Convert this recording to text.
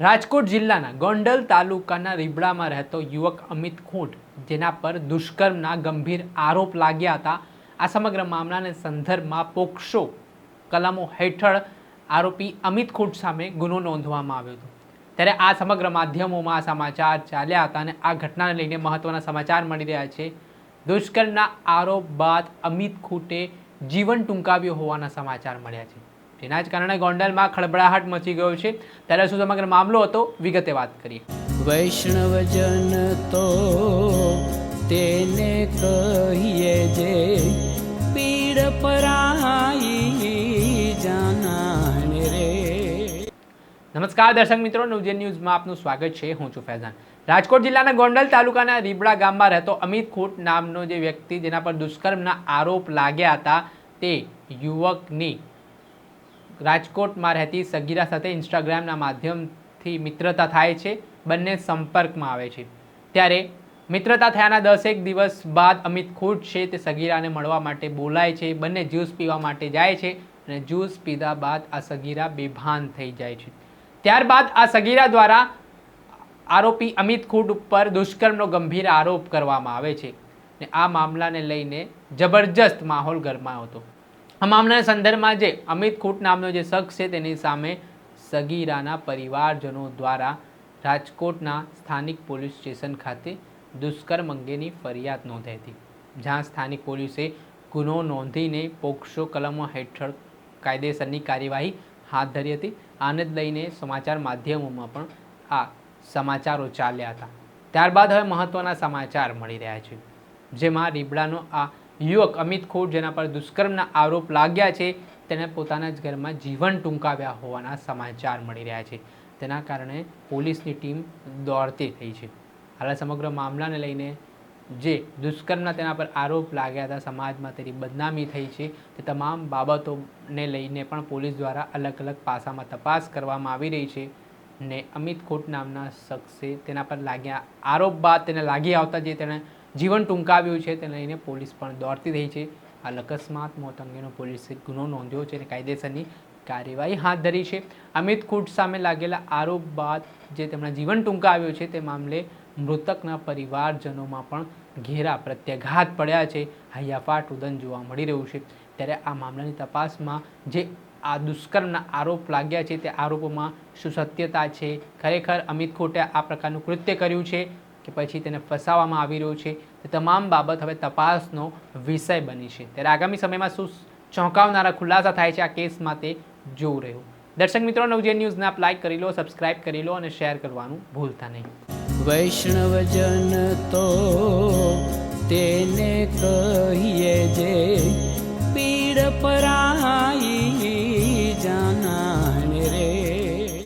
રાજકોટ જિલ્લાના ગોંડલ તાલુકાના રીબડામાં રહેતો યુવક અમિત ખૂંટ, જેના પર દુષ્કર્મના ગંભીર આરોપ લાગ્યા હતા. આ સમગ્ર મામલાને સંદર્ભમાં પોક્સો કલમો હેઠળ આરોપી અમિત ખૂંટ સામે ગુનો નોંધવામાં આવ્યો હતો. ત્યારે આ સમગ્ર માધ્યમોમાં સમાચાર ચાલ્યા હતા અને આ ઘટનાને લઈને મહત્વના સમાચાર મળી રહ્યા છે. દુષ્કર્મના આરોપ બાદ અમિત ખૂંટે જીવન ટૂંકાવ્યો હોવાના સમાચાર મળ્યા છે. જેના જ કારણે ગોંડલમાં ખળબળાહટ મચી ગયો છે. ત્યારે શું સમગ્ર મામલો હતો? વિગતે વાત કરીએ. વૈષ્ણવજન તો તેને કહીએ જે પીડ પરાઈ જાનાને રે. નમસ્કાર દર્શક મિત્રો નવજે ન્યૂઝમાં આપનું સ્વાગત છે. હું છું ફૈઝાન. રાજકોટ જિલ્લાના ગોંડલ તાલુકાના રીબડા ગામમાં રહેતો અમિત ખૂટ નામનો જે વ્યક્તિ જેના પર દુષ્કર્મના આરોપ લાગ્યા હતા તે યુવકની રાજકોટમાં રહેતી સગીરા સાથે ઇન્સ્ટાગ્રામના માધ્યમથી મિત્રતા થાય છે, બંને સંપર્કમાં આવે છે. ત્યારે મિત્રતા થયાના દસેક દિવસ બાદ અમિત ખૂટ છે તે સગીરાને મળવા માટે બોલાય છે, બંને જ્યુસ પીવા માટે જાય છે અને જ્યુસ પીધા બાદ આ સગીરા બેભાન થઈ જાય છે. ત્યારબાદ આ સગીરા દ્વારા આરોપી અમિત ખૂટ ઉપર દુષ્કર્મનો ગંભીર આરોપ કરવામાં આવે છે ને આ મામલાને લઈને જબરજસ્ત માહોલ ગરમાયો હતો. આ સંદર્ભમાં જે અમિત ખૂટ નામનો જે શખ્સ છે, તેની સામે સગીરાના પરિવારજનો દ્વારા રાજકોટના સ્થાનિક પોલીસ સ્ટેશન ખાતે દુષ્કર્મ અંગેની ફરિયાદ નોંધાઈ હતી, જ્યાં સ્થાનિક પોલીસે ગુનો નોંધીને પોક્સો કલમો હેઠળ કાયદેસરની કાર્યવાહી હાથ ધરી હતી. આને લઈને સમાચાર માધ્યમોમાં પણ આ સમાચારો ચાલ્યા હતા. ત્યારબાદ હવે મહત્ત્વના સમાચાર મળી રહ્યા છે, જેમાં રીબડાનો આ યુવક અમિત ખોટ જેના પર દુષ્કર્મના આરોપ લાગ્યા છે, તેને પોતાના જ ઘરમાં જીવન ટૂંકાવ્યા હોવાના સમાચાર મળી રહ્યા છે. તેના કારણે પોલીસની ટીમ દોડતી થઈ છે. હાલ સમગ્ર મામલાને લઈને જે દુષ્કર્મના તેના પર આરોપ લાગ્યા હતા, સમાજમાં તેની બદનામી થઈ છે, તે તમામ બાબતોને લઈને પણ પોલીસ દ્વારા અલગ અલગ પાસામાં તપાસ કરવામાં આવી રહી છે ને અમિત ખોટ નામના શખ્સે તેના પર લાગ્યા આરોપ બાદ તેને લાગી આવતા જે તેણે જીવન ટૂંકાવ્યું છે તેને લઈને પોલીસ પણ દોડતી રહી છે. આ અકસ્માત, મોત અંગેનો પોલીસે ગુનો નોંધ્યો છે અને કાયદેસરની કાર્યવાહી હાથ ધરી છે. અમિત કુટ સામે લાગેલા આરોપ બાદ જે તેમના જીવન ટૂંકાવ્યું છે તે મામલે મૃતકના પરિવારજનોમાં પણ ઘેરા પ્રત્યાઘાત પડ્યા છે. હૈયાફાટ ઉદન જોવા મળી રહ્યું છે. ત્યારે આ મામલાની તપાસમાં જે આ દુષ્કર્મના આરોપ લાગ્યા છે તે આરોપોમાં શું સત્યતા છે. ખરેખર અમિત ખોટે આ પ્રકારનું કૃત્ય કર્યું છે. કે પછી તેને ફસાવવામાં આવી રહ્યું છે. તે તમામ બાબત હવે તપાસનો વિષય બની છે. ત્યારે આગામી સમયમાં શું ચોંકાવનારા ખુલાસા થાય છે આ કેસમાં તે જોવું રહ્યું. દર્શક મિત્રો નવજે ન્યૂઝને આપ લાઇક કરી લો સબસ્ક્રાઇબ કરી લો અને શેર કરવાનું ભૂલતા નહીં. વૈષ્ણવજન તો તેને કહીએ જે